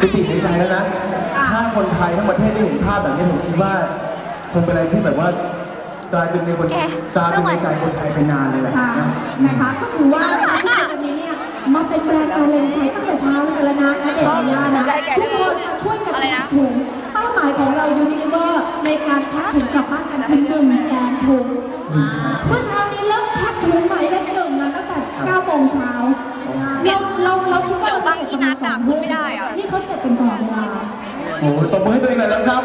ปิติในใจแล้วนะ ถ้าคนไทยทั้งประเทศได้เห็นภาพแบบนี้ผมคิดว่าคงเป็นอะไรที่แบบว่ากลายเป็นในคนตราตรึงในใจคนไทยไปนานเลยแหละค่ะนะนะคะก็ถือว่านะคะทุกคนวันนี้เนี่ยมาเป็นแรงการแรงใจตั้งแต่เช้าเลยแล้วนะนะเด็กยานะทุกคนมาช่วยกันแพ็คถุงเป้าหมายของเรายูนิลิเวอร์ในการแพ็คถุงกลับบ้านกันคือหนึ่งแสนถุงหนึ่งแสนถุงเมื่อเช้านี้เริ่มแพ็คถุงหมายเลข คิดว่าเราจะเสร็จประมาณสองทุ่มนี่เขาเสร็จเป็นก่อนเวลาโอ้โหตบมือให้ตัวเองหน่อยแล้วครับ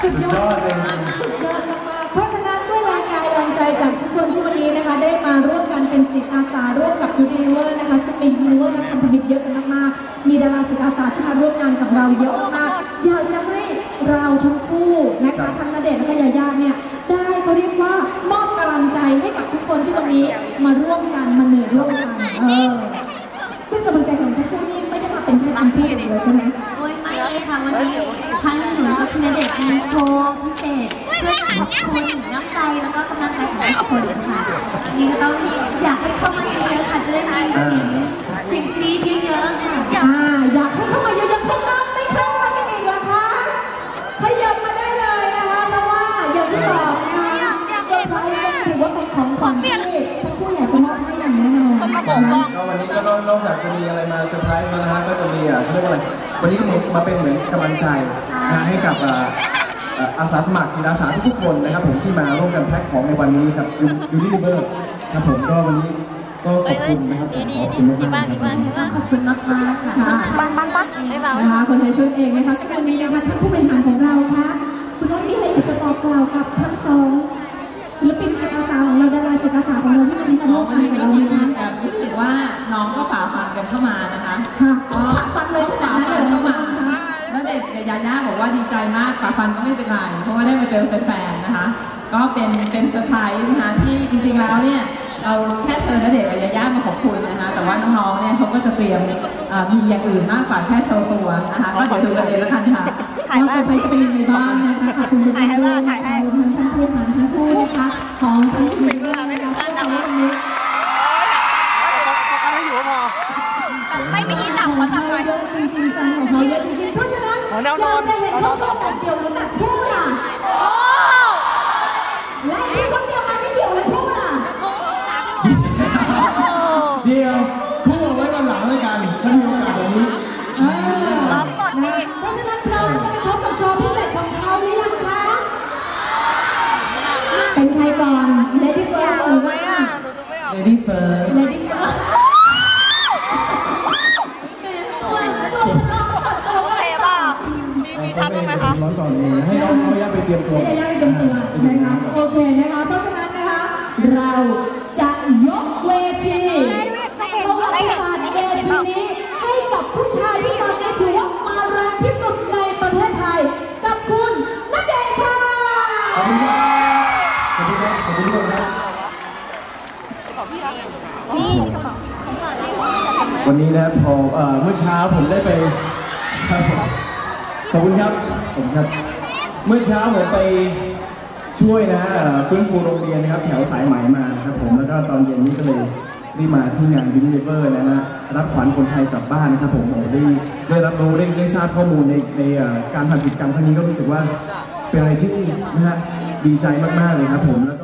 สุดยอสุดยอดดเลย สุดยอดมากๆเพราะฉะนั้นด้วยแรงกายแรงใจจากทุกคนที่วันนี้นะคะ ได้มาร่วมกันเป็นจิตอาสาร่วมกับยูนิเวอร์นะคะซึ่งเป็นยูนิเวอร์และพันธมิตรเยอะกันมากๆมีดาราจิตอาสาที่มาร่วมงานกับเราเยอะมากๆอยากจะให้เราทั้งคู่นะคะทั้งณเดชน์และก็ยาย่าเนี่ยได้ คนที่วันนี้มาร่วมกันมาเหนื่อยร่วมกันเออซึ่งกำลังใจของทั้งคู่นี่ไม่ได้มาเป็นแค่คำพูดอย่างเดียวใช่ไหมโอ้ยไม่เลยค่ะวันนี้ทั้งหนูกับพี่ณเดชน์มีโชว์พิเศษเพื่อจะขอบคุณน้ำใจแล้วก็กำลังใจของทุกคนค่ะนี่ก็ต้องอยากให้เข้า เป็นของขวัญที่ทั้งคู่อยากจะมอบให้อย่างแน่นอนนะคะก็วันนี้ก็นอกนอกจากจะมีอะไรมาเซอร์ไพรส์แล้วนะฮะก็จะมีอะเขาเรียกว่าอะไรวันนี้ก็มาเป็นเหมือนกำลังใจนะให้กับอ่าอ่าอาสาสมัครจิตอาสาทุกๆคนนะครับผมที่มาร่วมกันแพ็คของในวันนี้กับยูนิลิเวอร์ครับผมก็วันนี้ก็ขอบคุณนะครับผมขอบคุณมากๆนะครับ ขอบคุณมากมากๆค่ะปังปังปังนะคะคนไทยช่วยเองนะคะซึ่งวันนี้นะคะท่านผู้บริหารของเราคะคุณน้องมีอะไรอยากจะบอกกล่าวกับทั้งสอง ดาราจิตอาสาของเราที่วันนี้มาร่วมวันงานนี้กับก็เรามีนะคะแบบรู้สึกว่าน้องก็ฝ่าฟันกันเข้ามานะคะค่ะก็ฟังเลยขนาฝ่าดนั้นฟัเลนยเข้าค่ะมาแล้วเด็กกับยาย่าบอกว่าดีใจมากฝ่าฟันก็ไม่เป็นไรเพราะว่าได้มาเจอแฟนๆนะคะ ก็เป็นเป็นเซอร์ไพรส์นะคะที่จริงๆแล้วเนี่ยเราแค่เชิญณเดชน์กับยาย่ามาขอบคุณนะคะ แต่ว่าน้องๆเนี่ยเขาก็จะเตรียมเอ่อมีอย่างอื่นมากกว่าแค่โชว์ตัวนะคะก็เดี๋ยวดูกันเองแล้วกันค่ะว่าเซอร์ไพรส์จะเป็นยังไงบ้างนะคะขอบคุณทุกท่านด้วยนะคะรวมทั้งท่านผู้บริหารทั้งคู่นะคะของทั้งทีมด้วยนะคะช่วยทำให้วันนี้ ไม่มีที่ต่ำกว่าต่ำหน่อยเยอะจริงๆแฟนของเขาเยอะจริงๆเพราะฉะนั้นอยาจะเห็นเขาชว์แบบเดียวหรือแบบคู่ล่ะและที่เขาเตรียมมานี่เดี่ยวหรือคู่ล่ะเดียวคู่ไว้วันหลังแล้วกันถ้ามีโอกาสแบบนี้เออนะเพราะฉะนั้นเราจะไปพบกับโชว์พิเศษของเขาหรือยังคะเป็นใครก่อน Lady First หรือว่า Lady First Lady เขาย่าไปเตรียมตัวไม่ได้ยากไปเต็มตัวนะคะโอเคนะคะเพราะฉะนั้นนะคะ เราจะยกเวทีประวัติศาสตร์เวทีนี้ให้กับผู้ชายที่ตอนนี้ถือว่ามาแรงที่สุดในประเทศไทย กับคุณณเดชน์ค่ะขอบคุณครับขอบคุณครับขอบคุณทุกคนครับวันนี้นะครับพอเอ่อเมื่อเช้าผมได้ไปครับผมขอบคุณครับผมครับ เมื่อเช้าผมไปช่วยนะฮะฟื้นฟูโรงเรียนนะครับ แถวสายไหมมาครับผมแล้วก็ตอนเย็นนี้ก็เลยรีบมาที่งานวินเลเวอร์นะฮะรับขวัญคนไทยกลับบ้านนะครับผมผมได้ได้รับรู้ได้ได้ทราบข้อมูลในในการทำกิจกรรมครั้งนี้ก็รู้สึกว่าเป็นอะไรที่นะฮะดีใจมากๆเลยครับผมแล้วก็